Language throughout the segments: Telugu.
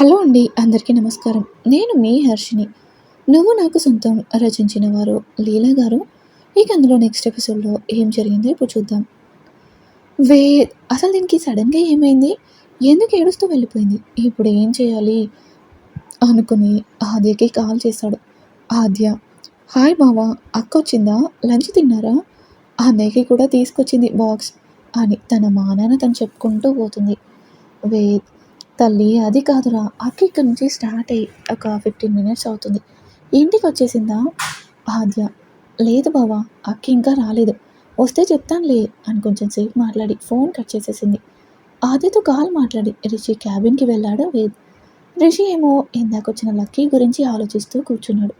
హలో అండి అందరికీ నమస్కారం. నేను మీ హర్షిని నువ్వు నాకు సొంతం రచించిన వారు లీలా గారు. ఇక అందులో నెక్స్ట్ ఎపిసోడ్లో ఏం జరిగిందో ఇప్పుడు చూద్దాం. వే అసలు దీనికి సడన్గా ఏమైంది? ఎందుకు ఏడుస్తూ వెళ్ళిపోయింది? ఇప్పుడు ఏం చేయాలి? అనుకుని ఆద్యకి కాల్ చేశాడు. ఆద్య హాయ్ బావా అక్క వచ్చిందా? లంచ్ తిన్నారా? అన్నయ్యకి కూడా తీసుకొచ్చింది బాక్స్ అని తన మానాన తను చెప్పుకుంటూ పోతుంది. వేద్ తల్లి అది కాదురా అక్క ఇక్కడ నుంచి స్టార్ట్ అయ్యి ఒక ఫిఫ్టీన్ మినిట్స్ అవుతుంది. ఇంటికి వచ్చేసిందా? ఆద్య లేదు బావా అక్క ఇంకా రాలేదు. వస్తే చెప్తానులే అని కొంచెం సేపు మాట్లాడి ఫోన్ కట్ చేసేసింది. ఆద్యతో కాల్ మాట్లాడి రిషి క్యాబిన్కి వెళ్ళాడు వేద్ రిషి ఏమో ఇందాకొచ్చిన లక్కీ గురించి ఆలోచిస్తూ కూర్చున్నాడు.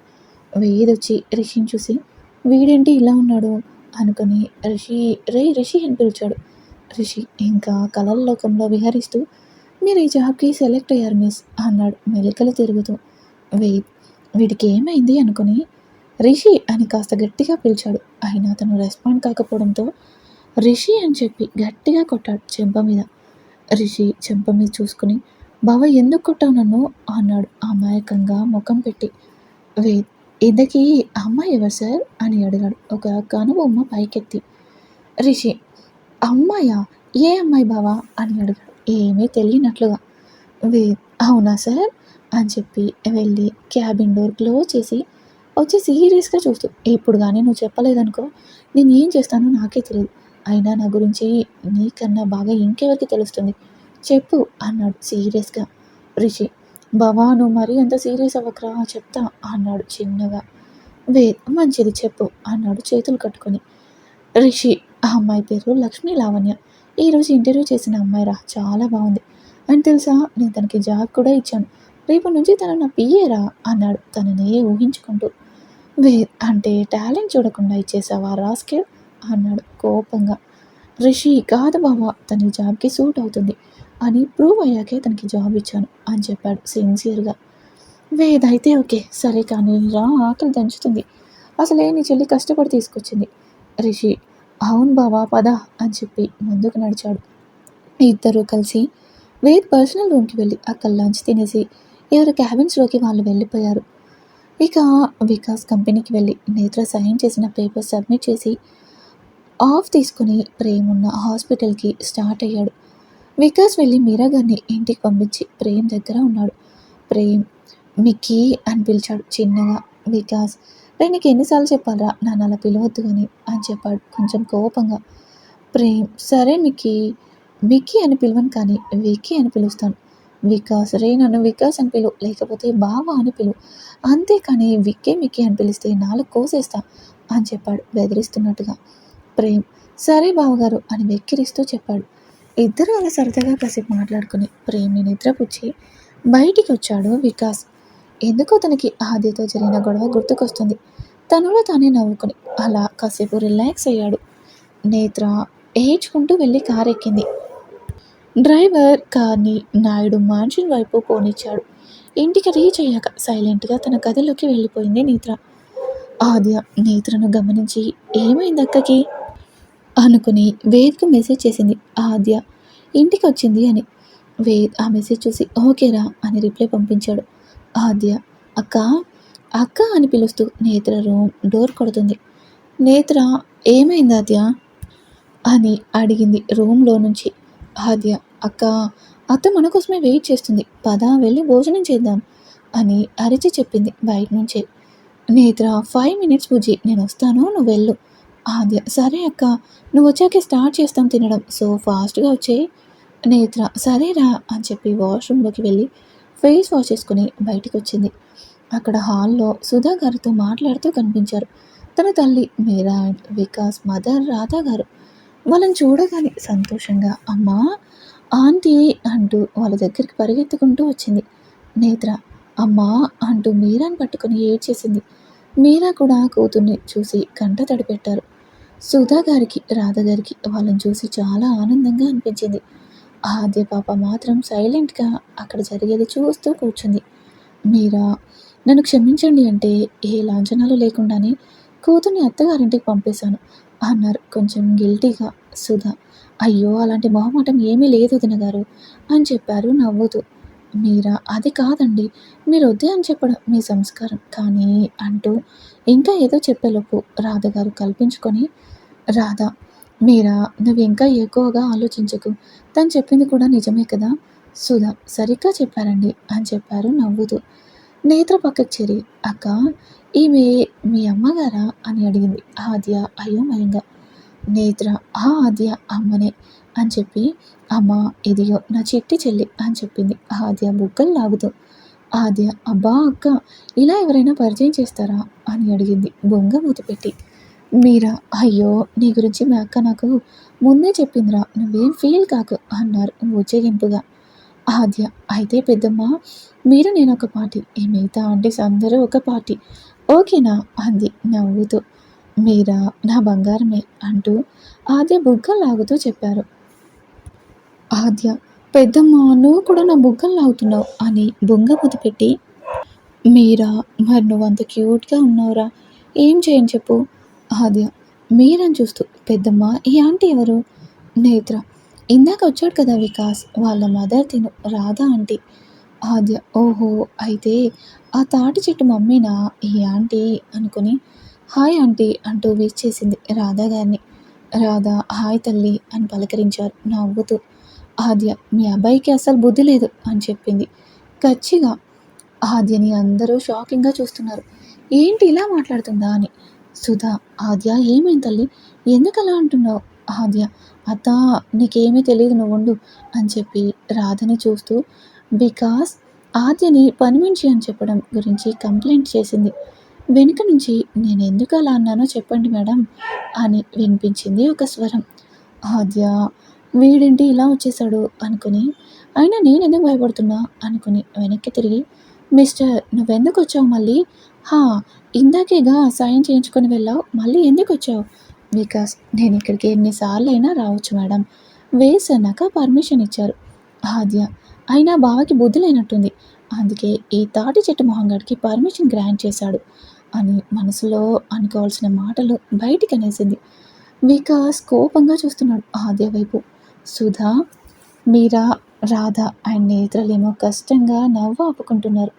వేద్ వచ్చి రిషిని చూసి వీడేంటి ఇలా ఉన్నాడు? అనుకుని రిషి రే రిషి అని పిలిచాడు. రిషి ఇంకా కలల లోకంలో విహరిస్తూ మీరు ఈ జాబ్కి సెలెక్ట్ అయ్యారు మిస్ అన్నాడు మెలికలు తిరుగుతూ. వెయిట్ వీడికి ఏమైంది అనుకుని రిషి అని కాస్త గట్టిగా పిలిచాడు. అయినా అతను రెస్పాండ్ కాకపోవడంతో రిషి అని చెప్పి గట్టిగా కొట్టాడు చెంప మీద. రిషి చెంప మీద చూసుకుని బావ ఎందుకు కొట్టావు నన్ను? అన్నాడు అమాయకంగా ముఖం పెట్టి. వెయిట్ ఇంతకీ అమ్మాయి ఎవరు సార్? అని అడిగాడు. ఒక కనుబొమ్మ పైకెత్తి. రిషి అమ్మాయా? ఏ అమ్మాయి బావా? అని అడిగాడు. ఏమీ తెలియనట్లుగా. వే అవునా సార్? అని చెప్పి వెళ్ళి క్యాబిన్ డోర్ క్లోజ్ చేసి వచ్చి సీరియస్గా చూస్తూ ఇప్పుడు కానీ నువ్వు చెప్పలేదనుకో నేను ఏం చేస్తానో నాకే తెలియదు అయినా నా గురించి నీకన్నా బాగా ఇంకెవరికి తెలుస్తుంది? చెప్పు అన్నాడు సీరియస్గా. రిషి బావా నువ్వు మరీ అంత సీరియస్ అవ్వకరా చెప్తా అన్నాడు చిన్నగా. వే మంచిది చెప్పు అన్నాడు చేతులు కట్టుకొని. రిషి ఆ అమ్మాయి పేరు లక్ష్మీ లావణ్య ఈరోజు ఇంటర్వ్యూ చేసిన అమ్మాయిరా చాలా బాగుంది. అని తెలుసా? నేను తనకి జాబ్ కూడా ఇచ్చాను. రేపు నుంచి తను నా పియ్యేరా అన్నాడు. తననే ఊహించుకుంటూ. వే అంటే టాలెంట్ చూడకుండా ఇచ్చేసావా రాస్కే అన్నాడు కోపంగా. రిషి కాదు బావా తన జాబ్కి సూట్ అవుతుంది. అని ప్రూవ్ అయ్యాకే తనకి జాబ్ ఇచ్చాను అని చెప్పాడు సిన్సియర్గా. వేదైతే ఓకే. సరే కానీ రా ఆకలి దంచుతుంది. అసలే నీ చెల్లి కష్టపడి తీసుకొచ్చింది. రిషి అవును బావా పద అని చెప్పి ముందుకు నడిచాడు. ఇద్దరూ కలిసి వేద్ పర్సనల్ రూమ్కి వెళ్ళి అక్కడ లంచ్ తినేసి ఎవరు క్యాబిన్స్లోకి వాళ్ళు వెళ్ళిపోయారు. ఇక వికాస్ కంపెనీకి వెళ్ళి నేత్ర సైన్ చేసిన పేపర్ సబ్మిట్ చేసి ఆఫ్ తీసుకుని ప్రేమ్ ఉన్న హాస్పిటల్కి స్టార్ట్ అయ్యాడు. వికాస్ వెళ్ళి మీరా గారిని ఇంటికి పంపించి ప్రేమ్ దగ్గర ఉన్నాడు. ప్రేమ్ మిక్కీ అని పిలిచాడు చిన్నగా వికాస్. రే నీకు ఎన్నిసార్లు చెప్పాలరా నన్ను అలా పిలవద్దు అని అని చెప్పాడు కొంచెం కోపంగా. ప్రేమ్ సరే మికి మిక్కీ అని పిలవను కానీ విక్కీ అని పిలుస్తాను. వికాస్ రే నన్ను వికాస్ అని పిలువు లేకపోతే బావా అని పిలువు అంతేకాని విక్కే మిక్కి అని పిలిస్తే నాలుగు కోసేస్తా అని చెప్పాడు బెదిరిస్తున్నట్టుగా. ప్రేమ్ సరే బావగారు అని వెక్కిరిస్తూ చెప్పాడు. ఇద్దరు అలా సరదాగా కాసేపు మాట్లాడుకుని ప్రేమ్ని నిద్రపుచ్చి బయటికి వచ్చాడు వికాస్. ఎందుకో తనకి ఆదితో జరిగిన గొడవ గుర్తుకొస్తుంది. తనలో తానే నవ్వుకుని అలా కాసేపు రిలాక్స్ అయ్యాడు. నేత్ర ఏడ్చుకుంటూ వెళ్ళి కారు ఎక్కింది డ్రైవర్ కార్ని నాయుడు మాన్షన్ వైపు పోనిచ్చాడు. ఇంటికి రీచ్ అయ్యాక సైలెంట్గా తన గదిలోకి వెళ్ళిపోయింది నేత్ర. ఆద్య నేత్రను గమనించి ఏమైంది అక్కకి? అనుకుని వేద్కు మెసేజ్ చేసింది ఆద్య. ఇంటికి వచ్చింది అని. వేద్ ఆ మెసేజ్ చూసి ఓకేరా అని రిప్లై పంపించాడు. ఆద్య అక్క అక్క అని పిలుస్తూ నేత్ర రూమ్ డోర్ కొడుతుంది. నేత్ర ఏమైంది ఆద్య? అని అడిగింది రూమ్లో నుంచి. ఆద్య అక్క అత్త మన కోసమే వెయిట్ చేస్తుంది. పద వెళ్ళి భోజనం చేద్దాం అని అరిచి చెప్పింది బయట నుంచే. నేత్ర ఫైవ్ మినిట్స్ బుజ్జి నేను వస్తాను నువ్వు వెళ్ళు. ఆద్య సరే అక్క నువ్వు వచ్చాకే స్టార్ట్ చేస్తాం తినడం. సో ఫాస్ట్గా వచ్చేయి. నేత్ర సరేరా అని చెప్పి వాష్రూమ్లోకి వెళ్ళి ఫేస్ వాష్ చేసుకుని బయటికి వచ్చింది అక్కడ హాల్లో సుధా గారితో మాట్లాడుతూ కనిపించారు. తన తల్లి మీరా అండ్ వికాస్ మదర్ రాధా గారు. వాళ్ళని చూడగానే సంతోషంగా అమ్మా! ఆంటీ! అంటూ వాళ్ళ దగ్గరికి పరిగెత్తుకుంటూ వచ్చింది. నేత్ర! అమ్మా! అంటూ మీరాని పట్టుకుని ఏడ్చేసింది. మీరా కూడా కూతుర్ని చూసి కంట తడిపెట్టారు. సుధా గారికి రాధ గారికి వాళ్ళని చూసి చాలా ఆనందంగా అనిపించింది. ఆద్య పాప మాత్రం సైలెంట్గా అక్కడ జరిగేది చూస్తూ కూర్చుంది. మీరా నన్ను క్షమించండి అంటే ఏ లాంఛనాలు లేకుండానే కూతుర్ని అత్తగారింటికి పంపేశాను అన్నారు కొంచెం గిల్టీగా సుధా. అయ్యో అలాంటి మొహమాటం ఏమీ లేదు వదిన గారు అని చెప్పారు నవ్వుతూ. మీరా అది కాదండి. మీరు వద్దే అని చెప్పడం మీ సంస్కారం. కానీ అంటూ ఇంకా ఏదో చెప్పేలోపు రాధ గారు కల్పించుకొని రాధ మీరా? నువ్వు ఇంకా ఎక్కువగా ఆలోచించకు. తను చెప్పింది కూడా నిజమే కదా? సుధా సరిగ్గా చెప్పారండి అని చెప్పారు నవ్వుతూ. నేత్ర పక్కకు చేరి అక్క ఈమె మీ అమ్మగారా? అని అడిగింది ఆద్య అయోమయంగా. నేత్ర ఆ ఆద్య అమ్మనే అని చెప్పి అమ్మ ఇదిగో నా చిట్టి చెల్లి అని చెప్పింది ఆద్య బుగ్గలు లాగుతూ. ఆద్య అబ్బా అక్క ఇలా ఎవరైనా పరిచయం చేస్తారా? అని అడిగింది బొంగ మూతి పెట్టి మీరా? అయ్యో నీ గురించి మీ అక్క నాకు ముందే చెప్పిందిరా. నువ్వేం ఫీల్ కాకు అన్నారు ఉజ్జగింపుగా ఆద్య అయితే పెద్దమ్మ మీరు నేను ఒక పార్టీ ఈ మిగతా ఆంటీస్ అందరూ ఒక పార్టీ. ఓకేనా? అంది నవ్వుతూ. మీరా నా బంగారమే అంటూ ఆద్య బుగ్గ లాగుతూ చెప్పారు. ఆద్య పెద్దమ్మ నువ్వు కూడా నా బుగ్గలు లాగుతున్నావు అని బొంగ ముద్దు పెట్టి మీరా మరి నువ్వు అంత క్యూట్గా ఉన్నావురా. ఏం చేయని చెప్పు? ఆద్య మీరని చూస్తూ? పెద్దమ్మ ఈ ఆంటీ ఎవరు? నేత్ర ఇందాక వచ్చాడు కదా వికాస్ వాళ్ళ మదర్ తిను రాధా ఆంటీ. ఆద్య ఓహో అయితే ఆ తాటి చెట్టు మమ్మీనా? ఈ ఆంటీ అనుకుని హాయ్ ఆంటీ అంటూ విష్ చేసింది రాధా గారిని. రాధా హాయ్ తల్లి అని పలకరించారు నవ్వుతూ. ఆద్య మీ అబ్బాయికి అసలు బుద్ధి లేదు అని చెప్పింది. కచ్చిగా ఆద్యని అందరూ షాకింగ్గా చూస్తున్నారు. ఏంటి ఇలా మాట్లాడుతుందా అని. సుధా ఆద్య ఏమైంది తల్లి? ఎందుకు అలా అంటున్నావు? ఆద్య అత్త నీకేమీ తెలియదు నువ్వు ఉండు అని చెప్పి రాధని చూస్తూ బికాస్ ఆద్యని పనిమించి అని చెప్పడం గురించి కంప్లైంట్ చేసింది. వెనుక నుంచి నేను ఎందుకు అలా అన్నానో చెప్పండి మేడం అని వినిపించింది ఒక స్వరం. ఆద్య వీడింటి ఇలా వచ్చేసాడు అనుకుని అయినా నేను ఎందుకు భయపడుతున్నా అనుకుని వెనక్కి తిరిగి మిస్టర్ నువ్వెందుకు వచ్చావు మళ్ళీ? హా ఇందాకేగా సాయం చేయించుకొని వెళ్ళావు మళ్ళీ ఎందుకు వచ్చావు బికాస్ నేను ఇక్కడికి ఎన్నిసార్లు అయినా రావచ్చు మేడం. వేస్ అన్నాక పర్మిషన్ ఇచ్చారు. ఆద్య అయినా బావకి బుద్ధి లేనట్టుంది. అందుకే ఈ తాటి చెట్టు మొహంగడికి పర్మిషన్ గ్రాంట్ చేశాడు అని మనసులో అనుకోవాల్సిన మాటలు బయటికి అనేసింది. వికాస్ కోపంగా చూస్తున్నాడు ఆద్య వైపు. సుధా మీరా రాధ అండ్ నేత్రలేమో కష్టంగా నవ్వు ఆపుకుంటున్నారు.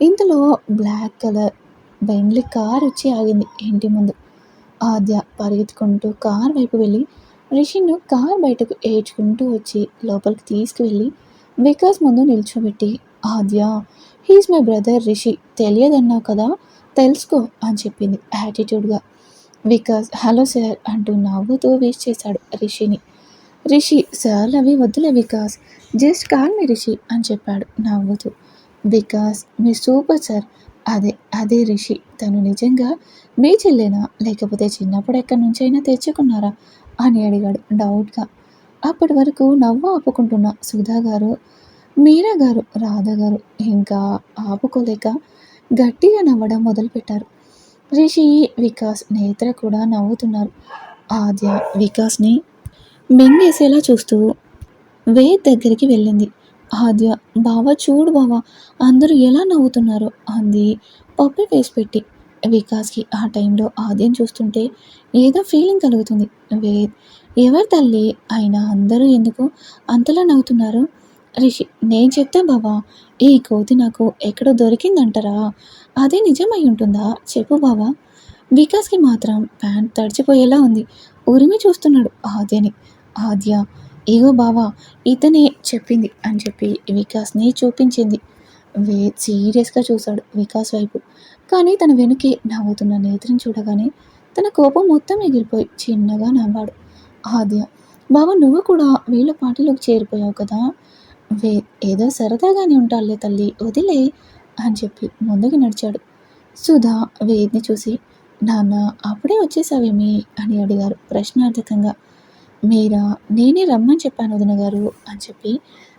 ఇంతలో బ్లాక్ కలర్ బెండ్లీ కార్ వచ్చి ఆగింది. ఇంటి ముందు? ఆద్య పరిగెత్తుకుంటూ కార్ వైపు వెళ్ళి రిషిను కార్ బయటకు ఏడ్చుకుంటూ వచ్చి లోపలికి తీసుకువెళ్ళి వికాస్ ముందు నిల్చోబెట్టి Aadya he's my brother Rishi తెలియదన్నావు కదా తెలుసుకో అని చెప్పింది యాటిట్యూడ్గా వికాస్ హలో సార్ అంటూ నవ్వుతూ విష్ చేశాడు రిషిని. రిషి సార్ అవి వద్దులే Vikas just call me Rishi అని చెప్పాడు నవ్వుతూ. వికాస్ మీ సూపర్ సార్ అదే అదే రిషి. తను నిజంగా మీ చెల్లెనా? లేకపోతే చిన్నప్పుడు ఎక్కడి నుంచైనా తెచ్చుకున్నారా? అని అడిగాడు డౌట్గా. అప్పటి వరకు నవ్వు ఆపుకుంటున్న సుధా గారు మీరా గారు రాధ గారు ఇంకా ఆపుకోలేక గట్టిగా నవ్వడం మొదలుపెట్టారు. రిషి వికాస్ నేత్ర కూడా నవ్వుతున్నారు. ఆద్య వికాస్ని మింగేసేలా చూస్తూ వేద్ దగ్గరికి వెళ్ళింది. ఆద్య బావా చూడు బావా అందరూ ఎలా నవ్వుతున్నారో అంది. పప్పి వేసి పెట్టి. వికాస్కి ఆ టైంలో ఆద్యం చూస్తుంటే ఏదో ఫీలింగ్ కలుగుతుంది. వేద్ ఎవరి తల్లి? అయినా అందరూ ఎందుకు అంతలా నవ్వుతున్నారు? రిషి నేను చెప్తా బావా ఈ కోతి నాకు ఎక్కడో దొరికిందంటారా. అదే నిజమై ఉంటుందా? చెప్పు బావా. వికాస్కి మాత్రం ప్యాంట్ తడిచిపోయేలా ఉంది. ఉరిమి చూస్తున్నాడు ఆద్యని. ఆద్య ఇగో బావా ఇతనే చెప్పింది అని చెప్పి వికాస్ని చూపించింది. వే సీరియస్గా చూశాడు వికాస్ వైపు. కానీ తన వెనుకే నవ్వుతున్న నేత్రం చూడగానే తన కోపం మొత్తం ఎగిరిపోయి చిన్నగా నవ్వాడు. ఆద్య బావ నువ్వు కూడా వీళ్ళ పార్టీలోకి చేరిపోయావు కదా. వే ఏదో సరదాగానే ఉంటాలే తల్లి వదిలే అని చెప్పి ముందుకు నడిచాడు. సుధా వేద్ని చూసి నాన్న అప్పుడే వచ్చేసావేమి అని అడిగారు ప్రశ్నార్థకంగా. మీరా? నేనే రమ్మని చెప్పాను వదిన గారు అని చెప్పి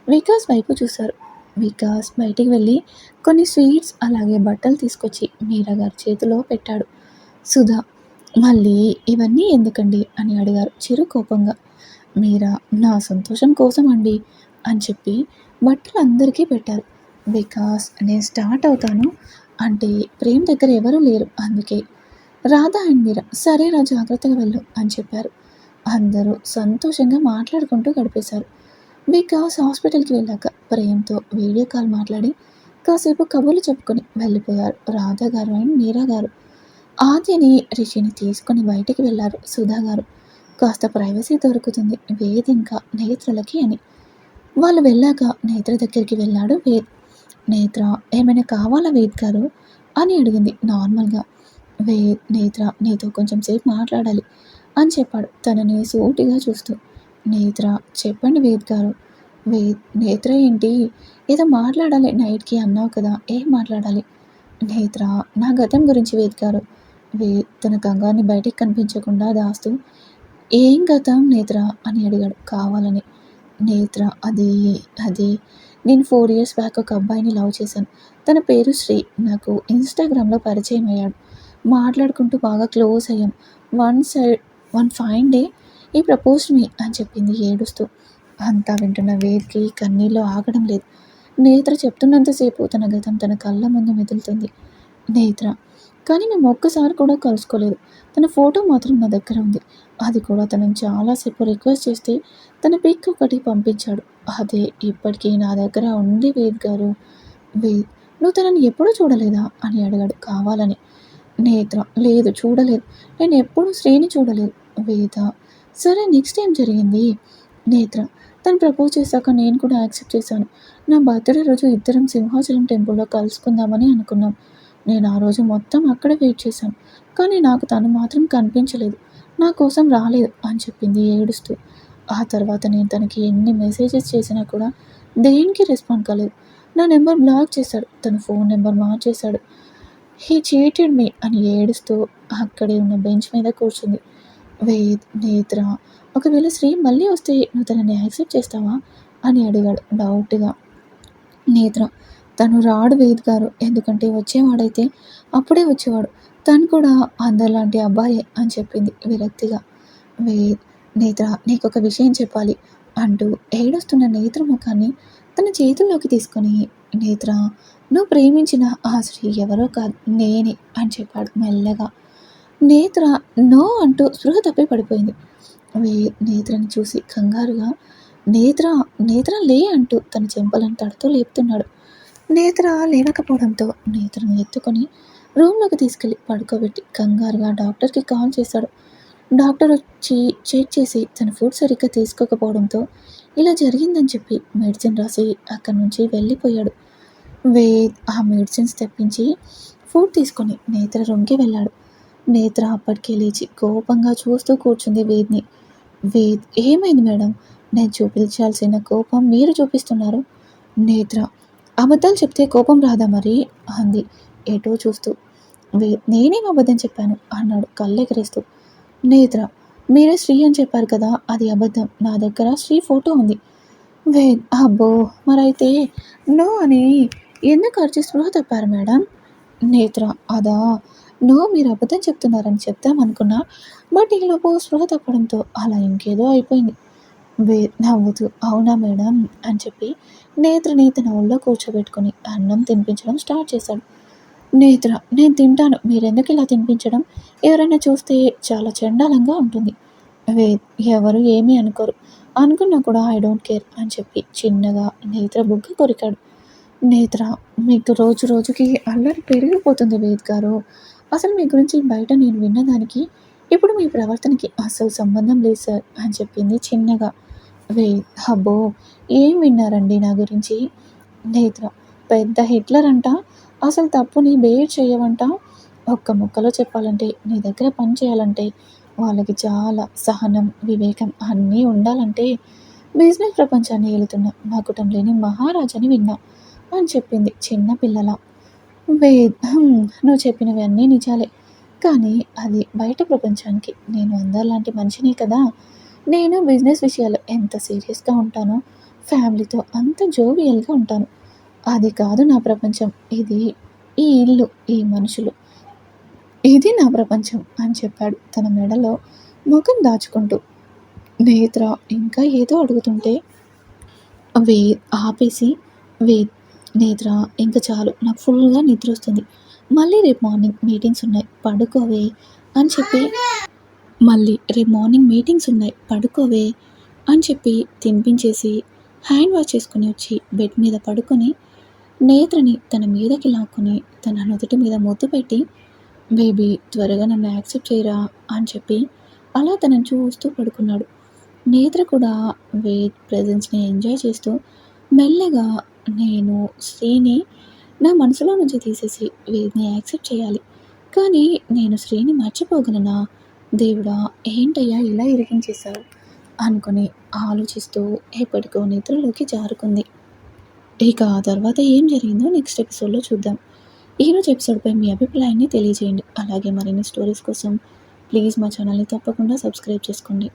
వికాస్ వైపు చూశారు. వికాస్ బయటికి వెళ్ళి కొన్ని స్వీట్స్ అలాగే బట్టలు తీసుకొచ్చి మీరా గారి చేతిలో పెట్టాడు. సుధా మళ్ళీ ఇవన్నీ ఎందుకండి అని అడిగారు చిరు కోపంగా. మీరా నా సంతోషం కోసం అండి అని చెప్పి బట్టలు అందరికీ పెట్టారు. బికాస్ నేను స్టార్ట్ అవుతాను అంటే ప్రేమ్ దగ్గర ఎవరూ లేరు అందుకే. రాధా అండ్ మీరా సరేరా జాగ్రత్తగా వెళ్ళు అని చెప్పారు. అందరూ సంతోషంగా మాట్లాడుకుంటూ గడిపేశారు. వికాస్ హాస్పిటల్కి వెళ్ళాక ప్రేమ్తో వీడియో కాల్ మాట్లాడి కాసేపు కబుర్లు చెప్పుకొని వెళ్ళిపోయారు రాధా గారు అండ్ మీరా గారు. ఆద్యని రిషిని తీసుకొని బయటికి వెళ్ళారు సుధా గారు. కాస్త ప్రైవసీ దొరుకుతుంది వేద్ ఇంకా నేత్రలకి అని. వాళ్ళు వెళ్ళాక నేత్ర దగ్గరికి వెళ్ళాడు వేద్. నేత్ర ఏమైనా కావాలా వేద్ గారు? అని అడిగింది నార్మల్గా. వేద్ నేత్ర నీతో కొంచెం సేపు మాట్లాడాలి. అని చెప్పాడు. తనని సూటిగా చూస్తూ నేత్ర చెప్పండి వేద్ గారు. వేద్ నేత్ర ఏంటి? ఏదో మాట్లాడాలి నైట్కి అన్నావు కదా ఏం మాట్లాడాలి? నేత్ర నా గతం గురించి వేద్ గారు. వే తన గంగాన్ని బయటికి కనిపించకుండా దాస్తూ ఏం గతం నేత్ర అని అడిగాడు. కావాలని. నేత్ర అది అది. నేను ఫోర్ ఇయర్స్ బ్యాక్ ఒక అబ్బాయిని లవ్ చేశాను. తన పేరు శ్రీ. నాకు ఇన్స్టాగ్రామ్లో పరిచయం అయ్యాడు. మాట్లాడుకుంటూ బాగా క్లోజ్ అయ్యాం. One side one fine day ఈ ప్రపోజ్ మీ అని చెప్పింది ఏడుస్తూ. అంతా వింటున్న వేద్కి కన్నీళ్ళు ఆగడం లేదు. నేత్ర చెప్తున్నంతసేపు తన గతం తన కళ్ళ ముందు మెదులుతుంది. నేత్ర కానీ మేము ఒక్కసారి కూడా కలుసుకోలేదు. తన ఫోటో మాత్రం నా దగ్గర ఉంది. అది కూడా తనని చాలాసేపు రిక్వెస్ట్ చేస్తే తన పిక్ ఒకటి పంపించాడు. అదే ఇప్పటికీ నా దగ్గర ఉంది వేద్ గారు. వేద్ నువ్వు తనని ఎప్పుడూ చూడలేదా? అని అడిగాడు కావాలని. నేత్ర లేదు చూడలేదు. నేను ఎప్పుడూ శ్రీని చూడలేదు. వేద. సరే నెక్స్ట్ ఏం జరిగింది? నేత్ర తను ప్రపోజ్ చేశాక నేను కూడా యాక్సెప్ట్ చేశాను. నా బర్త్డే రోజు ఇద్దరం సింహాచలం టెంపుల్లో కలుసుకుందామని అనుకున్నాం. నేను ఆ రోజు మొత్తం అక్కడ వెయిట్ చేశాను. కానీ నాకు తను మాత్రం కనిపించలేదు. నా కోసం రాలేదు అని చెప్పింది ఏడుస్తూ. ఆ తర్వాత నేను తనకి ఎన్ని మెసేజెస్ చేసినా కూడా దేనికి రెస్పాండ్ కాలేదు. నా నెంబర్ బ్లాక్ చేశాడు. తన ఫోన్ నెంబర్ మార్చేశాడు. హీ చీటెడ్ మీ అని ఏడుస్తూ అక్కడే ఉన్న బెంచ్ మీద కూర్చుంది. వేద్ నేత్ర ఒకవేళ శ్రీ మళ్ళీ వస్తే నువ్వు తనని యాక్సెప్ట్ చేస్తావా? అని అడిగాడు డౌట్గా నేత్ర తను రాడు వేద్ గారు. ఎందుకంటే వచ్చేవాడైతే అప్పుడే వచ్చేవాడు. తను కూడా అందరిలాంటి అబ్బాయే అని చెప్పింది విరక్తిగా. వేద్ నేత్ర నీకు ఒక విషయం చెప్పాలి అంటూ ఏడుస్తున్న నేత్ర ముఖాన్ని తన చేతుల్లోకి తీసుకొని నేత్ర నువ్వు ప్రేమించిన ఆ స్త్రీ ఎవరో కాదు నేనే అని చెప్పాడు మెల్లగా. నేత్ర నో అంటూ స్పృహ తప్పి పడిపోయింది. వే నేత్రని చూసి కంగారుగా నేత్ర నేత్ర లే అంటూ తన చెంపలను తడుతూ లేపుతున్నాడు. నేత్ర లేవకపోవడంతో నేత్రను ఎత్తుకొని రూమ్లోకి తీసుకెళ్ళి పడుకోబెట్టి కంగారుగా డాక్టర్కి కాల్ చేశాడు. డాక్టర్ వచ్చి చెక్ చేసి తన ఫుడ్ సరిగ్గా తీసుకోకపోవడంతో ఇలా జరిగిందని చెప్పి మెడిసిన్ రాసి అక్కడి నుంచి వెళ్ళిపోయాడు. వేద్ ఆ మెడిసిన్స్ తెప్పించి ఫుడ్ తీసుకొని నేత్ర రూమ్కి వెళ్ళాడు. నేత్ర అప్పటికే లేచి కోపంగా చూస్తూ కూర్చుంది వేద్ని. వేద్ ఏమైంది మేడం? నేను చూపించాల్సిన కోపం మీరు చూపిస్తున్నారు. నేత్ర అబద్ధాలు చెప్తే కోపం రాదా మరి? అంది. ఏటో చూస్తూ. వే నేనేం అబద్ధం చెప్పాను? అన్నాడు కళ్ళెగరేస్తూ. నేత్ర మీరే శ్రీ అని చెప్పారు కదా అది అబద్ధం. నా దగ్గర శ్రీ ఫోటో ఉంది. వే అబ్బో మరైతే నో అని ఎందుకు అర్చి స్పృహ తప్పారు మేడం? నేత్ర అదా నో మీరు అబద్ధం చెప్తున్నారని చెప్తామనుకున్నా బట్ ఈలోపు స్పృహ తప్పడంతో అలా ఇంకేదో అయిపోయింది. వే నవ్వుతూ అవునా మేడం అని చెప్పి నేత్ర నేత నవ్వుల్లో కూర్చోబెట్టుకొని అన్నం తినిపించడం స్టార్ట్ చేశాడు. నేత్ర నేను తింటాను. మీరెందుకు ఇలా తినిపించడం? ఎవరైనా చూస్తే చాలా చండాలంగా ఉంటుంది. వే ఎవరు ఏమీ అనుకోరు. అనుకున్నా కూడా ఐ డోంట్ కేర్ అని చెప్పి చిన్నగా నేత్ర బుగ్గ కొరికాడు. నేత్ర మీకు రోజు రోజుకి అల్లరి పెరిగిపోతుంది వేద్ గారు. అసలు మీ గురించి బయట నేను విన్నదానికి ఇప్పుడు మీ ప్రవర్తనకి అసలు సంబంధం లేదు సార్ అని చెప్పింది చిన్నగా. వే హబ్బో ఏం విన్నారండి నా గురించి? నేత్ర పెద్ద హిట్లర్ అంట అసలు తప్పుని బేర్ చేయవంట. ఒక్క ముక్కలో చెప్పాలంటే నీ దగ్గర పని చేయాలంటే వాళ్ళకి చాలా సహనం వివేకం అన్నీ ఉండాలంటే బిజినెస్ ప్రపంచాన్ని ఏలుతున్న మా కుటుంబంలోని మహారాజని విన్నా అని చెప్పింది చిన్న పిల్లల వేద్ నువ్వు చెప్పినవి అన్నీ నిజాలే. కానీ అది బయట ప్రపంచానికి నేను అందరిలాంటి మనిషినే కదా. నేను బిజినెస్ విషయాలు ఎంత సీరియస్గా ఉంటానో ఫ్యామిలీతో అంత జోవియల్గా ఉంటాను. అది కాదు నా ప్రపంచం. ఇది ఈ ఇల్లు ఈ మనుషులు. ఇది నా ప్రపంచం అని చెప్పాడు. తన మెడలో ముఖం దాచుకుంటూ. నేత్ర ఇంకా ఏదో అడుగుతుంటే వేద్ ఆపేసి వేద్ నేత్ర ఇంకా చాలు. నాకు ఫుల్గా నిద్ర వస్తుంది. మళ్ళీ రేపు మార్నింగ్ మీటింగ్స్ ఉన్నాయి. పడుకోవే అని చెప్పి మళ్ళీ రేపు మార్నింగ్ మీటింగ్స్ ఉన్నాయి. పడుకోవే అని చెప్పి తినిపించేసి హ్యాండ్ వాష్ చేసుకుని వచ్చి బెడ్ మీద పడుకొని నేత్రని తన మీదకి లాక్కుని తన నుదుటి మీద ముద్దు పెట్టి బేబీ త్వరగా నన్ను యాక్సెప్ట్ చేయరా? అని చెప్పి అలా తనని చూస్తూ పడుకున్నాడు. నేత్ర కూడా వెయిట్ ప్రజెన్స్ని ఎంజాయ్ చేస్తూ మెల్లగా నేను శ్రీని నా మనసులో నుంచి తీసేసి వీరిని యాక్సెప్ట్ చేయాలి. కానీ నేను శ్రీని మర్చిపోగలనా? దేవుడా ఏంటయ్యా ఇలా ఇరిగించేశావు అనుకుని ఆలోచిస్తూ ఎప్పటికో నిద్రలోకి జారుకుంది. ఇక ఆ తర్వాత ఏం జరిగిందో నెక్స్ట్ ఎపిసోడ్లో చూద్దాం. ఈరోజు ఎపిసోడ్పై మీ అభిప్రాయాన్ని తెలియజేయండి. అలాగే మరిన్ని స్టోరీస్ కోసం ప్లీజ్ మా ఛానల్ని తప్పకుండా సబ్స్క్రైబ్ చేసుకోండి.